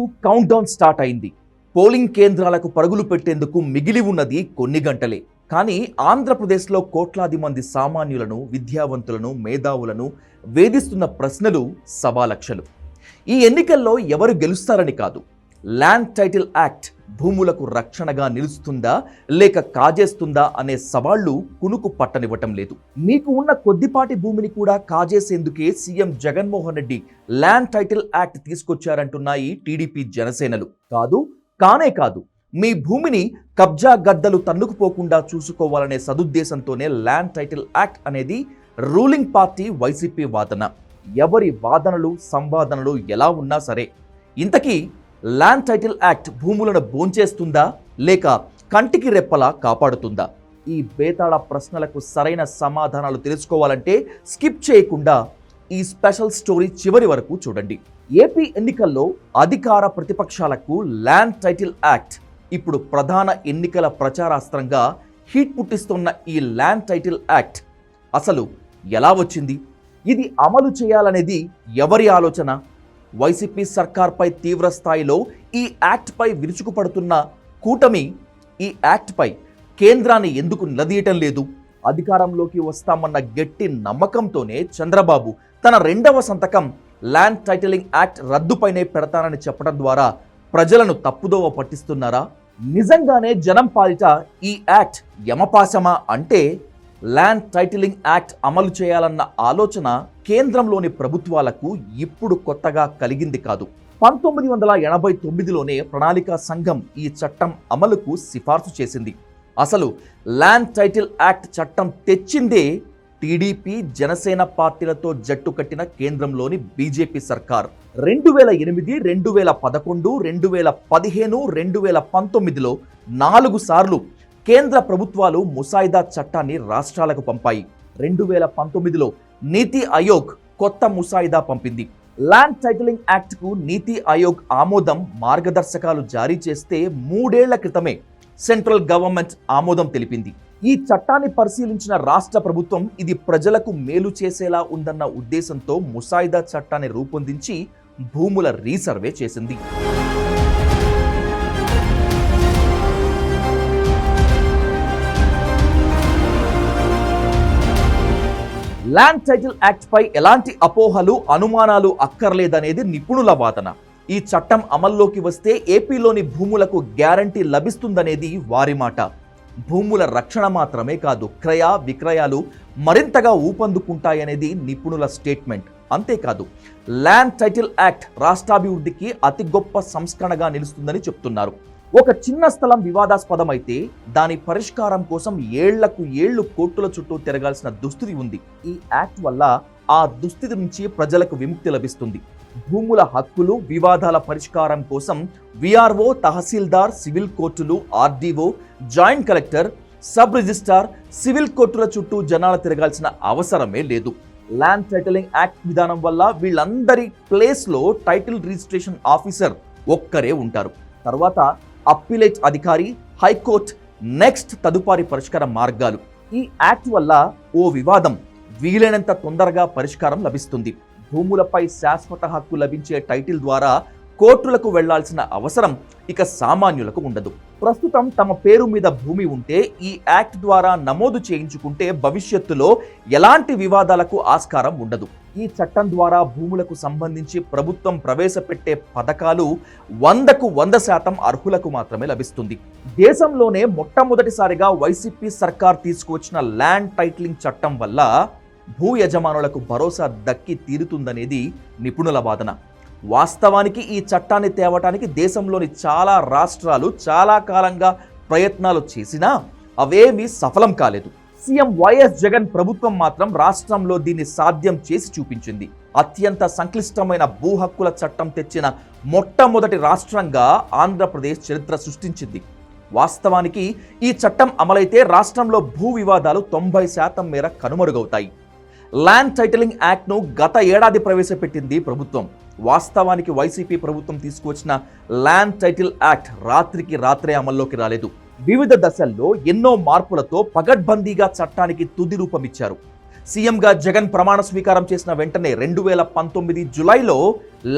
ఎన్నికలకు count down start అయింది. Polling కేంద్రాలకు పరుగులు పెట్టేందుకు మిగిలి ఉన్నది కొన్ని గంటలే. కానీ ఆంధ్రప్రదేశ్లో కోట్లాది మంది సామాన్యులను విద్యావంతులను మేధావులను వేధిస్తున్న ప్రశ్నలు సవాలక్షలు. ఈ ఎన్నికల్లో ఎవరు గెలుస్తారని కాదు. ల్యాండ్ టైటిల్ యాక్ట్ భూములకు రక్షణగా నిలుస్తుందా లేక కాజేస్తుందా అనే సవాళ్ళు కునుకు పట్టనివ్వటం లేదు. మీకు ఉన్న కొద్దిపాటి భూమిని కూడా కాజేసేందుకే CM Jaganmohan Reddy land title act తీసుకొచ్చారంటున్నాయి TDP జనసేనలు. కాదు కానే కాదు. మీ భూమిని కబ్జా గద్దలు తన్నుకుపోకుండా చూసుకోవాలనే సదుద్దేశంతోనే ల్యాండ్ టైటిల్ యాక్ట్ అనేది రూలింగ్ పార్టీ వైసీపీ వాదన. ఎవరి వాదనలు సంవాదనలు ఎలా ఉన్నా సరే. ఇంతకీ ల్యాండ్ టైటిల్ యాక్ట్ భూములను భోంచేస్తుందా లేక కంటికి రెప్పలా కాపాడుతుందా? ఈ బేతాళ ప్రశ్నలకు సరైన సమాధానాలు తెలుసుకోవాలంటే స్కిప్ చేయకుండా ఈ స్పెషల్ స్టోరీ చివరి వరకు చూడండి. ఏపీ ఎన్నికల్లో అధికార ప్రతిపక్షాలకు ల్యాండ్ టైటిల్ యాక్ట్ ఇప్పుడు ప్రధాన ఎన్నికల ప్రచారాస్త్రంగా హీట్ పుట్టిస్తున్న ఈ ల్యాండ్ టైటిల్ యాక్ట్ అసలు ఎలా వచ్చింది? ఇది అమలు చేయాలనేది ఎవరి ఆలోచన? వైసీపీ సర్కార్పై తీవ్ర స్థాయిలో ఈ యాక్ట్పై విరుచుకుపడుతున్న కూటమి ఈ యాక్ట్పై కేంద్రాన్ని ఎందుకు నిలదీయటం లేదు? అధికారంలోకి వస్తామన్న గట్టి నమ్మకంతోనే చంద్రబాబు తన రెండవ సంతకం ల్యాండ్ టైటిలింగ్ యాక్ట్ రద్దుపైనే పెడతానని చెప్పడం ద్వారా ప్రజలను తప్పుదోవ పట్టిస్తున్నారా? నిజంగానే జనం పాలిట ఈ యాక్ట్ యమపాశమా అంటే ల్యాండ్ టైటిలింగ్ యాక్ట్ అమలు చేయాలన్న ఆలోచన కేంద్రంలోని ప్రభుత్వాలకు ఇప్పుడు కొత్తగా కలిగింది కాదు. పంతొమ్మిది వందల ఎనభై తొమ్మిదిలోనే ప్రణాళికా సంఘం ఈ చట్టం అమలుకు సిఫార్సు చేసింది. అసలు ల్యాండ్ టైటిల్ యాక్ట్ చట్టం తెచ్చిందే టీడీపీ జనసేన పార్టీలతో జట్టు కట్టిన కేంద్రంలోని బీజేపీ సర్కార్. రెండు వేల ఎనిమిది రెండు వేల పదకొండు రెండు వేల పదిహేను రెండు వేల పంతొమ్మిదిలో నాలుగు సార్లు కేంద్ర ప్రభుత్వాలు ముసాయిదా చట్టాన్ని రాష్ట్రాలకు పంపాయి. రెండు వేల పంతొమ్మిదిలో నీతి ఆయోగ్ కొత్త ముసాయిదా పంపింది. ల్యాండ్ టైటిలింగ్ యాక్ట్కు నీతి ఆయోగ్ ఆమోదం మార్గదర్శకాలు జారీ చేస్తే మూడేళ్ళ క్రితమే సెంట్రల్ గవర్నమెంట్ ఆమోదం తెలిపింది. ఈ చట్టాన్ని పరిశీలించిన రాష్ట్ర ప్రభుత్వం ఇది ప్రజలకు మేలు చేసేలా ఉందన్న ఉద్దేశంతో ముసాయిదా చట్టాన్ని రూపొందించి భూముల రీసర్వే చేసింది. ల్యాండ్ టైటిల్ యాక్ట్ పై ఎలాంటి అపోహలు అనుమానాలు అక్కర్లేదనేది నిపుణుల వాదన. ఈ చట్టం అమల్లోకి వస్తే ఏపీలోని భూములకు గ్యారంటీ లభిస్తుందనేది వారి మాట. భూముల రక్షణ మాత్రమే కాదు క్రయ విక్రయాలు మరింతగా ఊపందుకుంటాయనేది నిపుణుల స్టేట్మెంట్. అంతేకాదు ల్యాండ్ టైటిల్ యాక్ట్ రాష్ట్రాభివృద్ధికి అతి గొప్ప సంస్కరణగా నిలుస్తుందని చెప్తున్నారు. ఒక చిన్న స్థలం వివాదాస్పదమైతే దాని పరిష్కారం కోసం ఏళ్ళకు ఏళ్ళు కోర్టుల చుట్టూ తిరగాల్సిన దుస్థితి ఉంది. ఈ యాక్ట్ వల్ల ఆ దుస్థితి నుంచి ప్రజలకు విముక్తి లభిస్తుంది. భూముల హక్కులు వివాదాల పరిష్కారం కోసం విఆర్ఓ తహసీల్దార్ సివిల్ కోర్టులు RDO joint collector sub registrar civil కోర్టుల చుట్టూ జనాలు తిరగాల్సిన అవసరమే లేదు. ల్యాండ్ టైటిలింగ్ యాక్ట్ విధానం వల్ల వీళ్ళందరి ప్లేస్లో టైటిల్ రిజిస్ట్రేషన్ ఆఫీసర్ ఒక్కరే ఉంటారు. తర్వాత అప్పిలేట్ అధికారి హైకోర్టు నెక్స్ట్ తదుపరి పరిష్కార మార్గాలు. ఈ యాక్ట్ వల్ల ఓ వివాదం వీలైనంత తొందరగా పరిష్కారం లభిస్తుంది. భూములపై శాశ్వత హక్కు లభించే టైటిల్ ద్వారా కోర్టులకు వెళ్ళాల్సిన అవసరం ఇక సామాన్యులకు ఉండదు. ప్రస్తుతం తమ పేరు మీద భూమి ఉంటే ఈ యాక్ట్ ద్వారా నమోదు చేయించుకుంటే భవిష్యత్తులో ఎలాంటి వివాదాలకు ఆస్కారం ఉండదు. ఈ చట్టం ద్వారా భూములకు సంబంధించి ప్రభుత్వం ప్రవేశపెట్టే పథకాలు వందకు వంద శాతం అర్హులకు మాత్రమే లభిస్తుంది. దేశంలోనే మొట్టమొదటిసారిగా వైసీపీ సర్కార్ తీసుకువచ్చిన ల్యాండ్ టైటిలింగ్ చట్టం వల్ల భూ యజమానులకు భరోసా దక్కి తీరుతుందనేది నిపుణుల వాదన. వాస్తవానికి ఈ చట్టాన్ని తేవటానికి దేశంలోని చాలా రాష్ట్రాలు చాలా కాలంగా ప్రయత్నాలు చేసినా అవేమీ సఫలం కాలేదు. సీఎం వైఎస్ జగన్ ప్రభుత్వం మాత్రం రాష్ట్రంలో దీన్ని సాధ్యం చేసి చూపించింది. అత్యంత సంక్లిష్టమైన భూ హక్కుల చట్టం తెచ్చిన మొట్టమొదటి రాష్ట్రంగా ఆంధ్రప్రదేశ్ చరిత్ర సృష్టించింది. వాస్తవానికి ఈ చట్టం అమలైతే రాష్ట్రంలో భూ వివాదాలు తొంభై శాతం మేర కనుమరుగవుతాయి. ల్యాండ్ టైటిలింగ్ యాక్ట్ను గత ఏడాది ప్రవేశపెట్టింది ప్రభుత్వం. వాస్తవానికి వైసీపీ ప్రభుత్వం తీసుకువచ్చిన ల్యాండ్ టైటిల్ యాక్ట్ రాత్రికి రాత్రే అమల్లోకి రాలేదు. వివిధ దశల్లో ఎన్నో మార్పులతో పగడ్బందీగా చట్టానికి తుది రూపమిచ్చారు. సీఎంగా జగన్ ప్రమాణ స్వీకారం చేసిన వెంటనే రెండు వేల పంతొమ్మిది జులైలో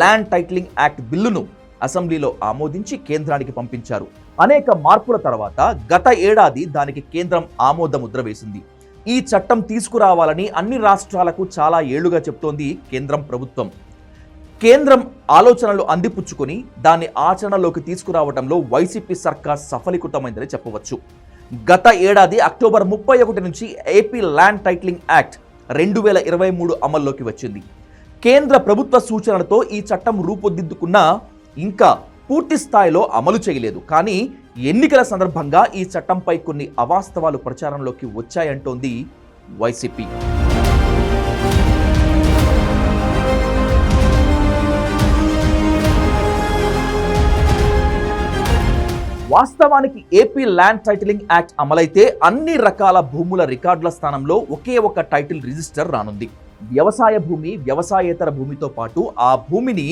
ల్యాండ్ టైటిలింగ్ యాక్ట్ బిల్లును అసెంబ్లీలో ఆమోదించి కేంద్రానికి పంపించారు. అనేక మార్పుల తర్వాత గత ఏడాది దానికి కేంద్రం ఆమోద ముద్ర వేసింది. ఈ చట్టం తీసుకురావాలని అన్ని రాష్ట్రాలకు చాలా ఏళ్ళుగా చెప్తోంది కేంద్రం ప్రభుత్వం. కేంద్రం ఆలోచనలు అందిపుచ్చుకొని దాన్ని ఆచరణలోకి తీసుకురావడంలో వైసీపీ సర్కార్ సఫలీకృతమైందని చెప్పవచ్చు. గత ఏడాది అక్టోబర్ ముప్పై ఒకటి నుంచి ఏపీ ల్యాండ్ టైటిలింగ్ యాక్ట్ రెండు వేల ఇరవై మూడు అమల్లోకి వచ్చింది. కేంద్ర ప్రభుత్వ సూచనలతో ఈ చట్టం రూపొందిద్దుకున్నా ఇంకా పూర్తి స్థాయిలో అమలు చేయలేదు. కానీ ఎన్నికల సందర్భంగా ఈ చట్టంపై కొన్ని అవాస్తవాలు ప్రచారంలోకి వచ్చాయంటోంది వైసీపీ. వాస్తవానికి ఏపీ ల్యాండ్ టైటిలింగ్ యాక్ట్ అమలైతే అన్ని రకాల భూముల రికార్డుల స్థానంలో ఒకే ఒక టైటిల్ రిజిస్టర్ రానుంది. వ్యవసాయ భూమి వ్యవసాయేతర భూమితో పాటు ఆ భూమిని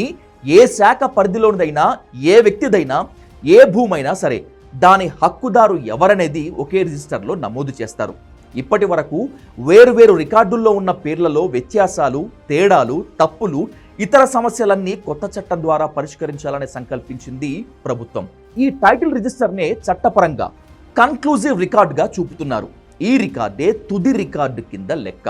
ఏ శాఖ పరిధిలోనిదైనా ఏ వ్యక్తిదైనా ఏ భూమైనా సరే దాని హక్కుదారు ఎవరనేది ఒకే రిజిస్టర్లో నమోదు చేస్తారు. ఇప్పటి వరకు వేరువేరు రికార్డుల్లో ఉన్న పేర్లలో వ్యత్యాసాలు తేడాలు తప్పులు ఇతర సమస్యలన్నీ కొత్త చట్టం ద్వారా పరిష్కరించాలని సంకల్పించింది ప్రభుత్వం. ఈ టైటిల్ రిజిస్టర్నే చట్టపరంగా కన్క్లూజివ్ రికార్డుగా చూపుతున్నారు. ఈ రికార్డే తుది రికార్డు కింద లెక్క.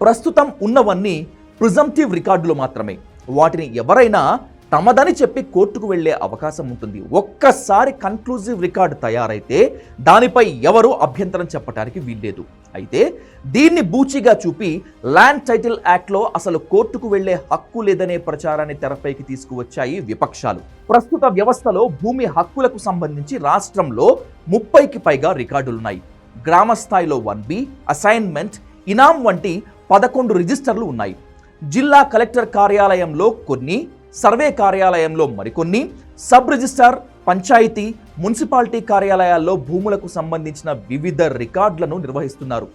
ప్రస్తుతం ఉన్నవన్నీ ప్రిజంప్టివ్ రికార్డులు మాత్రమే. వాటిని ఎవరైనా తమదని చెప్పి కోర్టుకు వెళ్ళే అవకాశం ఉంటుంది. ఒక్కసారి కన్క్లూజివ్ రికార్డు తయారైతే దానిపై ఎవరూ అభ్యంతరం చెప్పడానికి వీల్లేదు. అయితే దీన్ని బూచిగా చూపి ల్యాండ్ టైటిల్ యాక్ట్లో అసలు కోర్టుకు వెళ్ళే హక్కు లేదనే ప్రచారాన్ని తెరపైకి తీసుకువచ్చాయి విపక్షాలు. ప్రస్తుత వ్యవస్థలో భూమి హక్కులకు సంబంధించి రాష్ట్రంలో ముప్పైకి పైగా రికార్డులున్నాయి. గ్రామ స్థాయిలో వన్ బి అసైన్మెంట్ ఇనాం వంటి పదకొండు రిజిస్టర్లు ఉన్నాయి. జిల్లా కలెక్టర్ కార్యాలయంలో కొన్ని సర్వే కార్యాలయంలో మరికొన్ని సబ్ రిజిస్టార్ పంచాయతీ మున్సిపాలిటీ కార్యాలయాల్లో భూములకు సంబంధించిన వివిధ రికార్డులను నిర్వహిస్తున్నారు.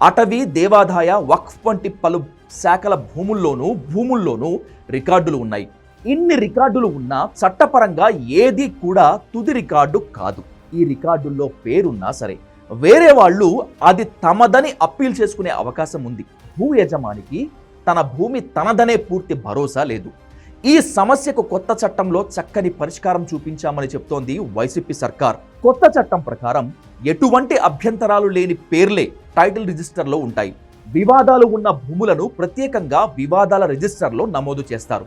అటవీ దేవాదాయ వక్ఫ్ వంటి పలు శాఖల భూముల్లోనూ భూముల్లోనూ రికార్డులు ఉన్నాయి. ఇన్ని రికార్డులు ఉన్నా చట్టపరంగా ఏది కూడా తుది రికార్డు కాదు. ఈ రికార్డుల్లో పేరున్నా సరే వేరే వాళ్ళు అది తమదని అప్పీల్ చేసుకునే అవకాశం ఉంది. భూ యజమానికి తన భూమి తనదనే పూర్తి భరోసా లేదు. ఈ సమస్యకు కొత్త చట్టంలో చక్కని పరిష్కారం చూపించామని చెప్తోంది వైసీపీ సర్కార్. కొత్త చట్టం ప్రకారం ఎటువంటి అభ్యంతరాలు లేని పేర్లే టైటిల్ రిజిస్టర్లో ఉంటాయి. వివాదాలు ఉన్న భూములను ప్రత్యేకంగా వివాదాల రిజిస్టర్లో నమోదు చేస్తారు.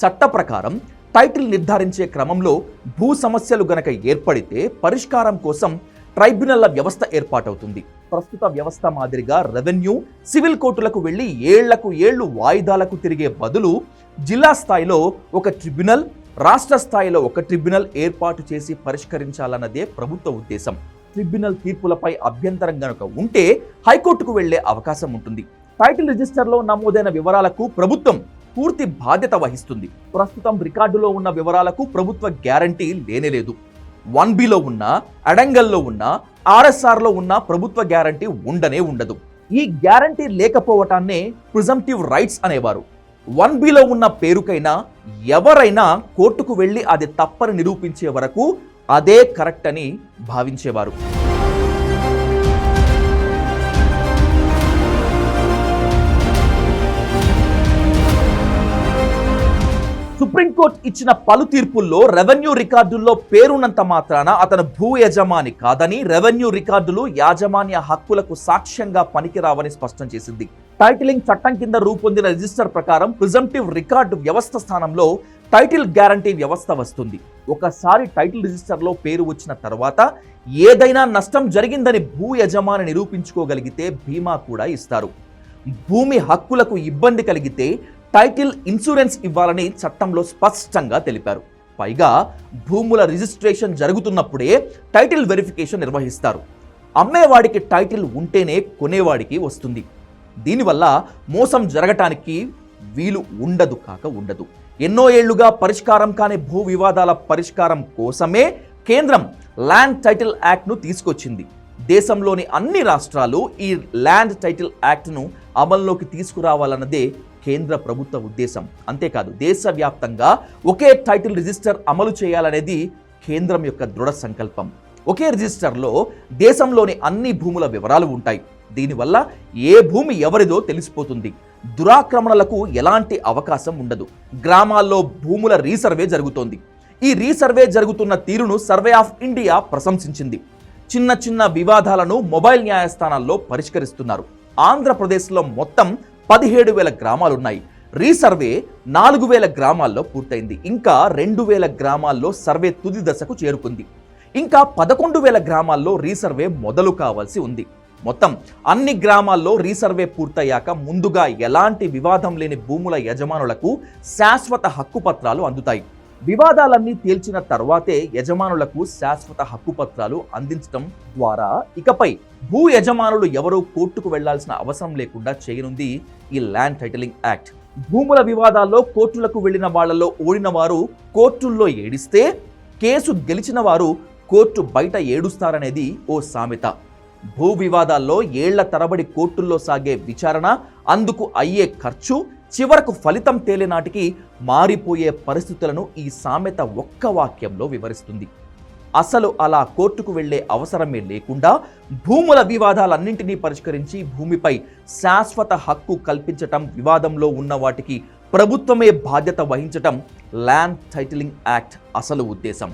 చట్ట ప్రకారం టైటిల్ నిర్ధారించే క్రమంలో భూ సమస్యలు గనక ఏర్పడితే పరిష్కారం కోసం ట్రైబ్యునల్ల వ్యవస్థ ఏర్పాటవుతుంది. ప్రస్తుత వ్యవస్థ మాదిరిగా రెవెన్యూ సివిల్ కోర్టులకు వెళ్ళి ఏళ్ళకు ఏళ్ళు వాయిదాలకు తిరిగే బదులు జిల్లా స్థాయిలో ఒక ట్రిబ్యునల్ రాష్ట్ర స్థాయిలో ఒక ట్రిబ్యునల్ ఏర్పాటు చేసి పరిష్కరించాలన్నదే ప్రభుత్వ ఉద్దేశం. ట్రిబ్యునల్ తీర్పులపై అభ్యంతరం గనుక ఉంటే హైకోర్టుకు వెళ్ళే అవకాశం ఉంటుంది. టైటిల్ రిజిస్టర్లో నమోదైన వివరాలకు ప్రభుత్వం పూర్తి బాధ్యత వహిస్తుంది. ప్రస్తుతం రికార్డులో ఉన్న వివరాలకు ప్రభుత్వ గ్యారంటీ లేనేలేదు. వన్ బిలో ఉన్న అడంగల్లో ఉన్న ఆర్ఎస్ఆర్లో ఉన్న ప్రభుత్వ గ్యారంటీ ఉండనే ఉండదు. ఈ గ్యారంటీ లేకపోవటాన్నే ప్రిజంప్టివ్ రైట్స్ అనేవారు. వన్ బిలో ఉన్న పేరుకైనా ఎవరైనా కోర్టుకు వెళ్ళి అది తప్పని నిరూపించే వరకు అదే కరెక్ట్ అని భావించేవారు. సుప్రీంకోర్టు ఇచ్చిన పలు తీర్పుల్లో రెవెన్యూ రికార్డుల్లో పేరున్నంత మాత్రాన అతను భూ యజమాని కాదని రెవెన్యూ రికార్డులు యాజమాన్య హక్కులకు సాక్ష్యంగా పనికిరావని స్పష్టం చేసింది. టైటిలింగ్ చట్టం కింద రూపొందిన రిజిస్టర్ ప్రకారం ప్రిజంప్టివ్ రికార్డు వ్యవస్థ స్థానంలో టైటిల్ గ్యారంటీ వ్యవస్థ వస్తుంది. ఒకసారి టైటిల్ రిజిస్టర్లో పేరు వచ్చిన తర్వాత ఏదైనా నష్టం జరిగిందని భూ యజమాని నిరూపించుకోగలిగితే బీమా కూడా ఇస్తారు. భూమి హక్కులకు ఇబ్బంది కలిగితే టైటిల్ ఇన్సూరెన్స్ ఇవ్వాలని చట్టంలో స్పష్టంగా తెలిపారు. పైగా భూముల రిజిస్ట్రేషన్ జరుగుతున్నప్పుడే టైటిల్ వెరిఫికేషన్ నిర్వహిస్తారు. అమ్మేవాడికి టైటిల్ ఉంటేనే కొనేవాడికి వస్తుంది. దీనివల్ల మోసం జరగటానికి వీలు ఉండదు కాక ఉండదు. ఎన్నో ఏళ్ళుగా పరిష్కారం కాని భూ వివాదాల పరిష్కారం కోసమే కేంద్రం ల్యాండ్ టైటిల్ యాక్ట్ను తీసుకొచ్చింది. దేశంలోని అన్ని రాష్ట్రాలు ఈ ల్యాండ్ టైటిల్ యాక్ట్ను అమల్లోకి తీసుకురావాలన్నదే కేంద్ర ప్రభుత్వ ఉద్దేశం. అంతేకాదు దేశవ్యాప్తంగా ఒకే టైటిల్ రిజిస్టర్ అమలు చేయాలనేది కేంద్రం యొక్క దృఢ సంకల్పం. ఒకే రిజిస్టర్లో దేశంలోని అన్ని భూముల వివరాలు ఉంటాయి. దీనివల్ల ఏ భూమి ఎవరిదో తెలిసిపోతుంది. దురాక్రమణలకు ఎలాంటి అవకాశం ఉండదు. గ్రామాల్లో భూముల రీసర్వే జరుగుతోంది. ఈ రీసర్వే జరుగుతున్న తీరును సర్వే ఆఫ్ ఇండియా ప్రశంసించింది. చిన్న చిన్న వివాదాలను మొబైల్ న్యాయస్థానాల్లో పరిష్కరిస్తున్నారు. ఆంధ్రప్రదేశ్లో మొత్తం పదిహేడు వేల గ్రామాలున్నాయి. రీసర్వే నాలుగు వేల గ్రామాల్లో పూర్తయింది. ఇంకా రెండు వేల గ్రామాల్లో సర్వే తుది దశకు చేరుకుంది. ఇంకా పదకొండు వేల గ్రామాల్లో రీసర్వే మొదలు కావాల్సి ఉంది. మొత్తం అన్ని గ్రామాల్లో రీసర్వే పూర్తయ్యాక ముందుగా ఎలాంటి వివాదం లేని భూముల యజమానులకు శాశ్వత హక్కు పత్రాలు అందుతాయి. వివాదాలన్నీ తేల్చిన తర్వాతే యజమానులకు శాశ్వత హక్కు పత్రాలు అందించడం ద్వారా ఇకపై భూ యజమానులు ఎవరూ కోర్టుకు వెళ్ళాల్సిన అవసరం లేకుండా చేయనుంది ఈ ల్యాండ్ టైటిలింగ్ యాక్ట్. భూముల వివాదాల్లో కోర్టులకు వెళ్ళిన వాళ్ళలో ఓడిన వారు కోర్టుల్లో ఏడిస్తే కేసు గెలిచిన వారు కోర్టు బయట ఏడుస్తారనేది ఓ సామెత. భూ వివాదాల్లో ఏళ్ళ తరబడి కోర్టుల్లో సాగే విచారణ అందుకు అయ్యే ఖర్చు చివరకు ఫలితం తేలినాటికి మారిపోయే పరిస్థితులను ఈ సామెత ఒక్క వాక్యంలో వివరిస్తుంది. అసలు అలా కోర్టుకు వెళ్ళే అవసరమే లేకుండా భూముల వివాదాలన్నింటినీ పరిష్కరించి భూమిపై శాశ్వత హక్కు కల్పించటం వివాదంలో ఉన్న వాటికి ప్రభుత్వమే బాధ్యత వహించటం ల్యాండ్ టైటిలింగ్ యాక్ట్ అసలు ఉద్దేశం.